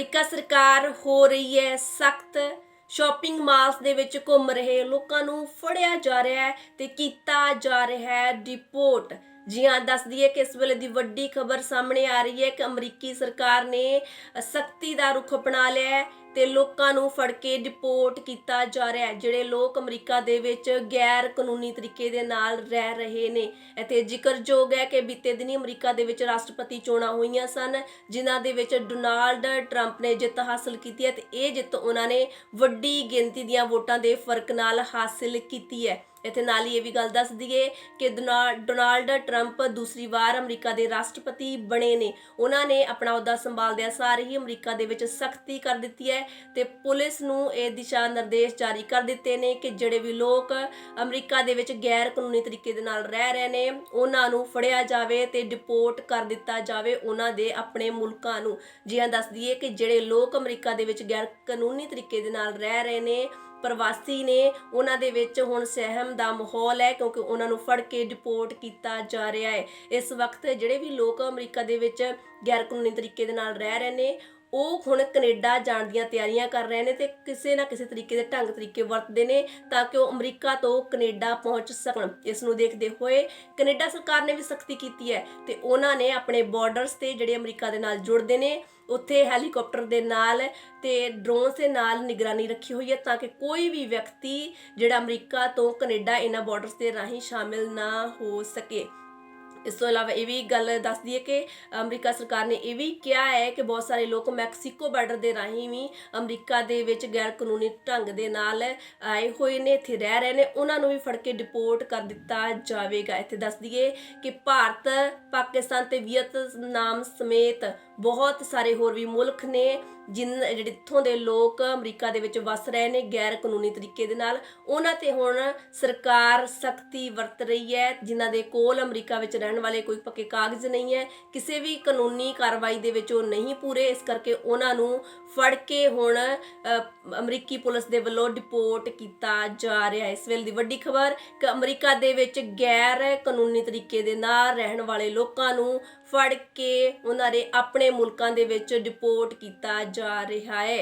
America ਸਰਕਾਰ ਹੋ ਰਹੀ ਹੈ, ਸਖਤ ਸ਼ਾਪਿੰਗ ਮਾਲਸ ਦੇ ਵਿੱਚ ਘੁੰਮ ਰਹੇ ਲੋਕਾਂ ਨੂੰ ਫੜਿਆ ਜਾ ਰਿਹਾ ਹੈ ਤੇ ਕੀਤਾ ਜਾ ਰਿਹਾ ਹੈ ਡਿਪੋਰਟ ਜੀ ਹਾਂ, ਦੱਸ ਦਈਏ ਕਿ ਇਸ ਵੇਲੇ ਦੀ ਵੱਡੀ ਖਬਰ ਸਾਹਮਣੇ ਆ ਰਹੀ ਹੈ ਕਿ ਅਮਰੀਕੀ ਸਰਕਾਰ ਨੇ ਸਖਤੀ ਦਾ ਰੁਖ ਅਪਣਾ ਲਿਆ ਹੈ। ਤੇ ਲੋਕਾਂ ਨੂੰ ਫੜ ਕੇ ਡਿਪੋਰਟ ਕੀਤਾ ਜਾ ਰਿਹਾ ਹੈ, ਜਿਹੜੇ ਲੋਕ ਅਮਰੀਕਾ ਦੇ ਵਿੱਚ ਗੈਰ ਕਾਨੂੰਨੀ ਤਰੀਕੇ ਦੇ ਨਾਲ ਰਹਿ ਰਹੇ ਨੇ। ਇੱਥੇ ਜ਼ਿਕਰਯੋਗ ਹੈ ਕਿ ਬੀਤੇ ਦਿਨੀ ਅਮਰੀਕਾ ਦੇ ਵਿੱਚ ਰਾਸ਼ਟਰਪਤੀ ਚੋਣਾਂ ਹੋਈਆਂ ਸਨ, ਜਿਨ੍ਹਾਂ ਦੇ ਵਿੱਚ ਡੋਨਾਲਡ ਟਰੰਪ ਨੇ ਜਿੱਤ ਹਾਸਲ ਕੀਤੀ ਹੈ ਤੇ ਇਹ ਜਿੱਤ ਉਹਨਾਂ ਨੇ ਵੱਡੀ ਗਿਣਤੀ ਦੀਆਂ ਵੋਟਾਂ ਦੇ ਫ਼ਰਕ ਨਾਲ ਹਾਸਲ ਕੀਤੀ ਹੈ। ਇੱਥੇ ਨਾਲ ਹੀ ਇਹ ਵੀ ਗੱਲ ਦੱਸ ਦਈਏ ਕਿ ਡੋਨਾ- ਡੋਨਾਲਡ ਟਰੰਪ ਦੂਸਰੀ ਵਾਰ ਅਮਰੀਕਾ ਦੇ ਰਾਸ਼ਟਰਪਤੀ ਬਣੇ ਨੇ। ਉਹਨਾਂ ਨੇ ਆਪਣਾ ਅਹੁਦਾ ਸੰਭਾਲਦਿਆਂ ਸਾਰ ਹੀ ਅਮਰੀਕਾ ਦੇ ਵਿੱਚ ਸਖਤੀ ਕਰ ਦਿੱਤੀ ਹੈ ਤੇ ਪੁਲਿਸ ਨੂੰ ਇਹ ਦਿਸ਼ਾ ਨਿਰਦੇਸ਼ ਜਾਰੀ ਕਰ ਦਿੱਤੇ ਨੇ ਕਿ ਜਿਹੜੇ ਵੀ ਲੋਕ ਅਮਰੀਕਾ ਦੇ ਵਿੱਚ ਗੈਰ ਕਾਨੂੰਨੀ ਤਰੀਕੇ ਦੇ ਨਾਲ ਰਹਿ ਰਹੇ ਨੇ, ਉਹਨਾਂ ਨੂੰ ਫੜਿਆ ਜਾਵੇ ਤੇ ਡਿਪੋਰਟ ਕਰ ਦਿੱਤਾ ਜਾਵੇ ਉਹਨਾਂ ਦੇ ਆਪਣੇ ਮੁਲਕਾਂ ਨੂੰ। ਜੀ ਹਾਂ, ਦੱਸ ਦਈਏ ਕਿ ਜਿਹੜੇ ਲੋਕ ਅਮਰੀਕਾ ਦੇ ਵਿੱਚ ਗੈਰ ਕਾਨੂੰਨੀ ਤਰੀਕੇ ਦੇ ਨਾਲ ਰਹਿ ਰਹੇ ਨੇ, ਪ੍ਰਵਾਸੀ ਨੇ, ਉਹਨਾਂ ਦੇ ਵਿੱਚ ਹੁਣ ਸਹਿਮ ਦਾ ਮਾਹੌਲ ਹੈ ਕਿਉਂਕਿ ਉਹਨਾਂ ਨੂੰ ਫੜ ਕੇ ਡਿਪੋਰਟ ਕੀਤਾ ਜਾ ਰਿਹਾ ਹੈ। ਇਸ ਵਕਤ ਜਿਹੜੇ ਵੀ ਲੋਕ ਅਮਰੀਕਾ ਦੇ ਵਿੱਚ ਗੈਰ ਕਾਨੂੰਨੀ ਤਰੀਕੇ ਦੇ ਨਾਲ ਰਹਿ ਰਹੇ ਨੇ ਉਹ ਹੁਣ ਕੈਨੇਡਾ ਜਾਣ ਦੀਆਂ ਤਿਆਰੀਆਂ ਕਰ ਰਹੇ ਨੇ ਤੇ ਕਿਸੇ ਨਾ ਕਿਸੇ ਤਰੀਕੇ ਦੇ ਢੰਗ ਤਰੀਕੇ ਵਰਤਦੇ ਨੇ ਤਾਂ ਕਿ ਉਹ ਅਮਰੀਕਾ ਤੋਂ ਕੈਨੇਡਾ ਪਹੁੰਚ ਸਕਣ। ਇਸ ਨੂੰ ਦੇਖਦੇ ਹੋਏ ਕੈਨੇਡਾ ਸਰਕਾਰ ਨੇ ਵੀ ਸਖਤੀ ਕੀਤੀ ਹੈ ਤੇ ਉਹਨਾਂ ਨੇ ਆਪਣੇ ਬਾਰਡਰਸ ਤੇ ਜਿਹੜੇ ਅਮਰੀਕਾ ਦੇ ਨਾਲ ਜੁੜਦੇ ਨੇ, ਉੱਥੇ ਹੈਲੀਕਾਪਟਰ ਦੇ ਨਾਲ ਤੇ ਡਰੋਨਸ ਦੇ ਨਾਲ ਨਿਗਰਾਨੀ ਰੱਖੀ ਹੋਈ ਹੈ ਤਾਂ ਕਿ ਕੋਈ ਵੀ ਵਿਅਕਤੀ ਜਿਹੜਾ ਅਮਰੀਕਾ ਤੋਂ ਕੈਨੇਡਾ ਇਹਨਾਂ ਬਾਰਡਰਸ ਦੇ ਰਾਹੀਂ ਸ਼ਾਮਿਲ ਨਾ ਹੋ ਸਕੇ। ਇਸ ਤੋਂ ਇਲਾਵਾ ਇਹ ਵੀ ਗੱਲ ਦੱਸ ਦਈਏ ਕਿ ਅਮਰੀਕਾ ਸਰਕਾਰ ਨੇ ਇਹ ਵੀ ਕਿਹਾ ਹੈ ਕਿ ਬਹੁਤ ਸਾਰੇ ਲੋਕ ਮੈਕਸੀਕੋ ਬਾਰਡਰ ਦੇ ਰਾਹੀਂ ਵੀ ਅਮਰੀਕਾ ਦੇ ਵਿੱਚ ਗੈਰ ਕਾਨੂੰਨੀ ਢੰਗ ਦੇ ਨਾਲ ਆਏ ਹੋਏ ਨੇ, ਇੱਥੇ ਰਹਿ ਰਹੇ ਨੇ। ਉਹਨਾਂ ਨੂੰ ਵੀ ਫੜ ਕੇ ਡਿਪੋਰਟ ਕਰ ਦਿੱਤਾ ਜਾਵੇਗਾ। ਇੱਥੇ ਦੱਸ ਦਈਏ ਕਿ ਭਾਰਤ, ਪਾਕਿਸਤਾਨ ਤੇ ਵੀਅਤਨਾਮ ਸਮੇਤ ਬਹੁਤ ਸਾਰੇ ਹੋਰ ਵੀ ਮੁਲਕ ਨੇ ਜਿਨ, ਜਿਹੜੇ ਇੱਥੋਂ ਦੇ ਲੋਕ ਅਮਰੀਕਾ ਦੇ ਵਿੱਚ ਵਸ ਰਹੇ ਨੇ ਗੈਰ ਕਾਨੂੰਨੀ ਤਰੀਕੇ ਦੇ ਨਾਲ। ਉਹਨਾਂ ਤੇ ਹੁਣ ਸਰਕਾਰ ਸਖਤੀ ਵਰਤ ਰਹੀ ਹੈ, ਜਿਨ੍ਹਾਂ ਦੇ ਕੋਲ ਅਮਰੀਕਾ ਵਿੱਚ ਰਹਿਣ ਵਾਲੇ ਕੋਈ ਪੱਕੇ ਕਾਗਜ਼ ਨਹੀਂ ਹੈ, ਕਿਸੇ ਵੀ ਕਾਨੂੰਨੀ ਕਾਰਵਾਈ ਦੇ ਵਿੱਚ ਉਹ ਨਹੀਂ ਪੂਰੇ, ਇਸ ਕਰਕੇ ਉਹਨਾਂ ਨੂੰ ਫੜ ਕੇ ਹੁਣ ਅਮਰੀਕੀ ਪੁਲਿਸ ਦੇ ਵੱਲੋਂ ਡਿਪੋਰਟ ਕੀਤਾ ਜਾ ਰਿਹਾ ਹੈ। ਇਸ ਵੇਲੇ ਦੀ ਵੱਡੀ ਖਬਰ ਕਿ ਅਮਰੀਕਾ ਦੇ ਵਿੱਚ ਗੈਰ ਕਾਨੂੰਨੀ ਤਰੀਕੇ ਦੇ ਨਾਲ ਰਹਿਣ ਵਾਲੇ ਲੋਕਾਂ ਨੂੰ ਫੜ ਕੇ ਉਹਨਾਂ ਦੇ ਆਪਣੇ ਮੁਲਕਾਂ ਦੇ ਵਿੱਚ ਡਿਪੋਰਟ ਕੀਤਾ ਜਾ ਰਿਹਾ ਹੈ।